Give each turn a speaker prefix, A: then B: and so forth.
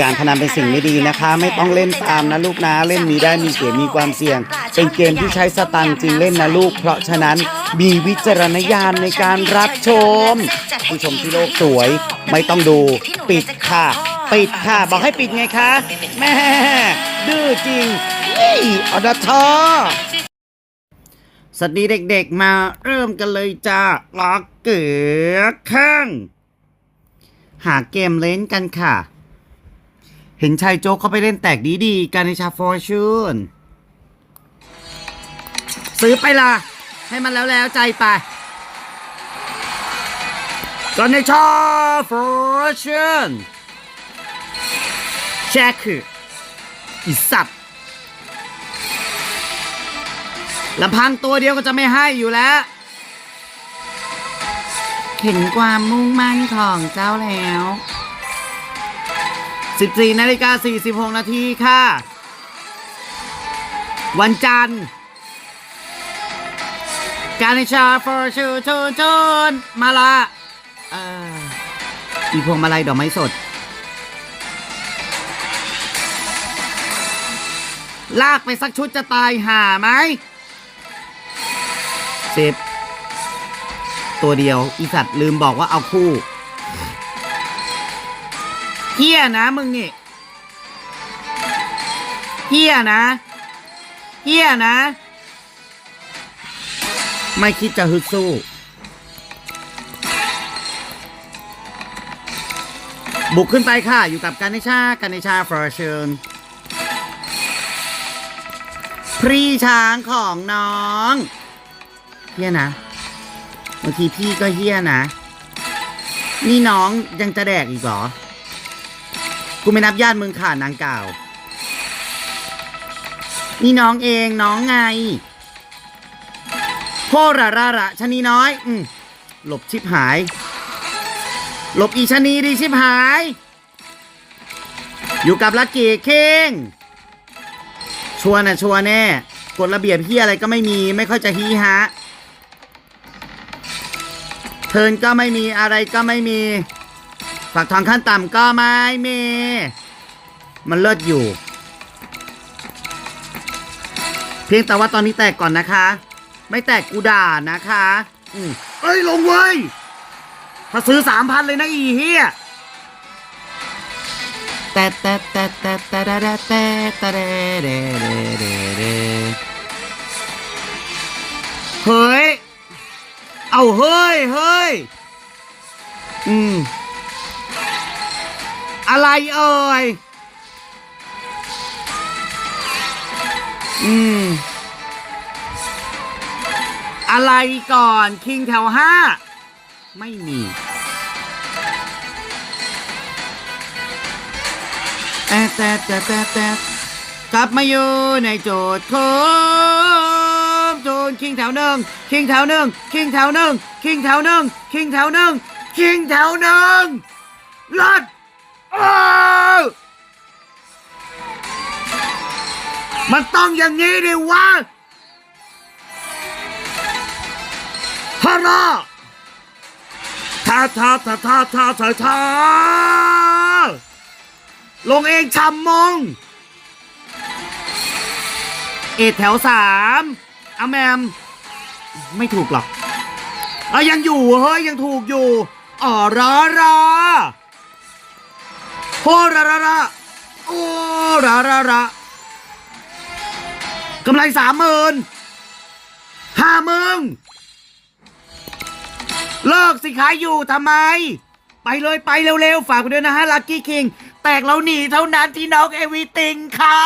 A: การพนันเป็นสิ่งไม่ดีนะคะ ไม่ต้องเล่นตามนะลูกนะเล่นมีได้มีเสียมีความเสี่ยง เป็นเกมที่ใช้สตังค์จริงเล่นนะลูก เพราะฉะนั้นมีวิจารณญาณในการรับชม ผู้ชมที่โลกสวย ไม่ต้องดูปิดค่ะ ปิดค่ะ บอกให้ปิดไงคะแม่ดื้อจริงนี่อดทอสวัสดีเด็กๆมาเริ่มกันเลยจ้าล็อกเกือข้างหาเกมเล่นกันค่ะ เห็นชายโจ๊กเขาไปเล่นแตกดีๆกันในชาฟอร์ชูนซื้อไปละให้มันแล้วแล้วใจไปกันในชาฟอร์ชูนแช็คคืออีสัตว์ลำพังตัวเดียวก็จะไม่ให้อยู่แล้ว เห็นความมุ่งมั่นของเจ้าแล้ว 14นาฬิกา46นาทีค่ะ วันจันทร์การชาฟอร์ชูชูชูนมาละอีพวงมาลัยดอกไม้สด ลากไปสักชุดจะตายห่าไหมสิบตัวเดียว อีสัตว์ลืมบอกว่าเอาคู่ เฮียนะมึงนี่เฮียนะเฮียนะ ไม่คิดจะฮึดสู้ บุกขึ้นไปค่ะ อยู่กับการนิชาการนิชาฟอร์เชิญพรีช้างของน้องเฮียนะบางทีพี่ก็เฮียนะ นี่น้องยังจะแดกอีกเหรอ กูไม่นับญาติมึงค่ะนางกล่าว นี่น้องเองน้องไงโพระระระชะนีน้อย อืมหลบชิบหาย หลบอีชะนีดีชิบหาย อยู่กับลักกี้เค้งชัวร์นะชัวแน่กฎระเบียบเฮียอะไรก็ไม่มีไม่ค่อยจะฮีฮะเทินก็ไม่มีอะไรก็ไม่มี ฝักทองขั้นต่ำก็ไม่มี มันเลิศอยู่ เพียงแต่ว่าตอนนี้แตกก่อนนะคะ ไม่แตกกูด่านะคะ อืมเอ้ย ลงเว้ย ถ้าซื้อสามพันเลยนะอีเฮียแต่แต่แต่แต่แต่แต่แต่แต่แต่แต่เฮ้ย เอาเฮ้ยเฮ้ย อืม อะไรเอ่ย อืม อะไรก่อน คิงแถวห้า ไม่มีแต่แต่แต่แต่แต่กลับมาอยู่ในโจทย์โคมโจนคิงแถวหนึ่งคิงแถวหนึ่งคิงแถวหนึ่งคิงแถวหนึ่งคิงแถวหนึ่งคิงแถวหนึ่งลัด มันต้องอย่างนี้ดิวะฮาราทาทาทาทาทาทาทาลงเองชำมง เอ็ดแถวสามอาแมม ไม่ถูกหรอกเอายังอยู่เฮ้ย ยังถูกอยู่อ๋อรอรอ ราราราโอ้ราราระกำไรสามหมื่นห้ามึง เลิกสิขายอยู่ทำไม ไปเลยไปเร็วๆ ฝากไปด้วยนะฮะลักกี้คิง แตกเราหนีเท่านั้นที่น้องเอวิติงค่ะ